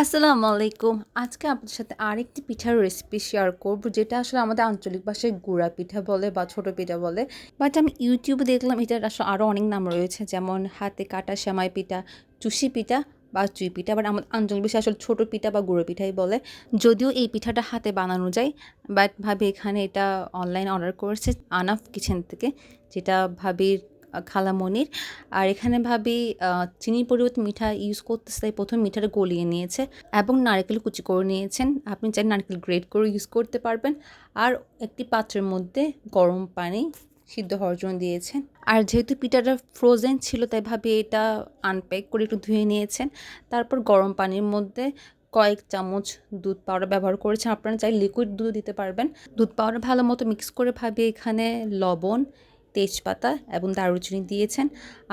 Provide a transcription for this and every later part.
আসসালামু আলাইকুম আজকে আপনাদের সাথে আরেকটি পিঠার রেসিপি শেয়ার করব, যেটা আসলে আমাদের আঞ্চলিক ভাষায় গুড়া পিঠা বলে বা ছোট পিঠা বলে। বাট আমি ইউটিউবে দেখলাম এটার আসলে আরও অনেক নাম রয়েছে, যেমন হাতে কাটা সেমাই পিঠা, চুষি পিঠা বা চুই পিঠা। বাট আমাদের আঞ্চলিক ভাষায় আসলে ছোটো পিঠা বা গুঁড়ো পিঠাই বলে। যদিও এই পিঠাটা হাতে বানানো যায় বাট ভাবি এখানে এটা অনলাইন অর্ডার করেছে আনাফ কিচেন থেকে, যেটা ভাবির খালামণির আর এখানে ভাবি চিনির পরিবর্তে মিঠা ইউজ করতেছে, তাই প্রথম মিঠাটা গলিয়ে নিয়েছে এবং নারকেল কুচি করে নিয়েছেন। আপনি চাই নারকেল গ্রেট করে ইউজ করতে পারবেন। আর একটি পাত্রের মধ্যে গরম পানি সিদ্ধ হওয়ার জন্য দিয়েছেন। আর যেহেতু পিঠাটা ফ্রোজেন ছিল, তাই ভাবি এটা আনপ্যাক করে একটু ধুয়ে নিয়েছেন। তারপর গরম পানির মধ্যে কয়েক চামচ দুধ পাউডার ব্যবহার করেছেন। আপনারা চাই লিকুইড দুধ দিতে পারবেন। দুধ পাউডার ভালো মতো মিক্স করে ভাবি এখানে লবণ তেজপাতা এবং দারুচিনি দিয়েছেন।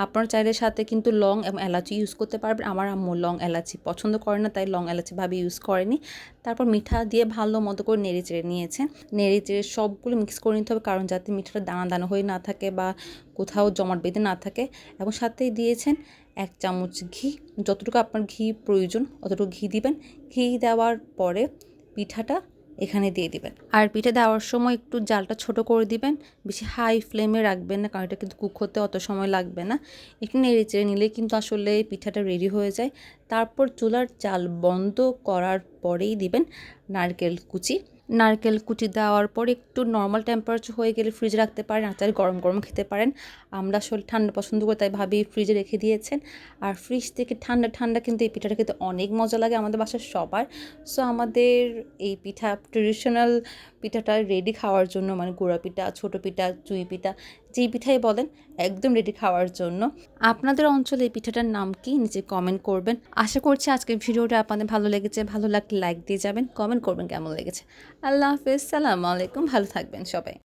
আপনার চাইলে সাথে কিন্তু লং এবং এলাচি ইউজ করতে পারবেন। আমার আম্মু লং এলাচি পছন্দ করে না, তাই লং এলাচি ভাবে ইউজ করেনি। তারপর মিঠা দিয়ে ভালো মতো করে নেড়ে চেড়ে নিয়েছেন। নেড়ে চেড়ে সবগুলো মিক্স করে নিতে হবে, কারণ যাতে মিঠাটা দানা দানা হয়ে না থাকে বা কোথাও জমাট বেঁধে না থাকে। এবং সাথেই দিয়েছেন এক চামচ ঘি। যতটুকু আপনার ঘি প্রয়োজন, অতটুকু ঘি দিবেন। ঘি দেওয়ার পরে পিঠাটা এখানে দিয়ে দিবেন। আর পিঠে দেওয়ার সময় একটু জালটা ছোট করে দিবেন, বেশি হাই ফ্লেমে রাখবেন না, কারণ এটা কিন্তু কুক হতে অত সময় লাগবে না। একটু নেড়ে চেড়ে নিলে কিন্তু আসলে পিঠাটা রেডি হয়ে যায়। তারপর চুলার চাল বন্ধ করার পরেই দিবেন নারকেল কুচি। নারকেল কুচি দেওয়ার পর একটু নর্মাল টেম্পারেচার হয়ে গেলে ফ্রিজে রাখতে পারেন আচার গরম গরম খেতে পারেন। আমরা আসলে ঠান্ডা পছন্দ করি, তাই ভাবি ফ্রিজে রেখে দিয়েছেন। আর ফ্রিজ থেকে ঠান্ডা ঠান্ডা কিন্তু এই পিঠাটা খেতে অনেক মজা লাগে আমাদের বাসার সবার। সো আমাদের এই পিঠা ট্রেডিশনাল পিঠাটা রেডি খাওয়ার জন্য মানে গুঁড়া পিঠা, ছোটো পিঠা, চুই পিঠা যেই পিঠাই বলেন, একদম রেডি খাওয়ার জন্য। আপনাদের অঞ্চলে এই পিঠাটার নাম কি? নিচে কমেন্ট করবেন। আশা করছি আজকের ভিডিওটা আপনাদের ভালো লেগেছে। ভালো লাগলে লাইক দিয়ে যাবেন কমেন্ট করবেন কেমন লেগেছে। আল্লাহ হাফেজ, সালাম আলাইকুম। ভালো থাকবেন সবাই।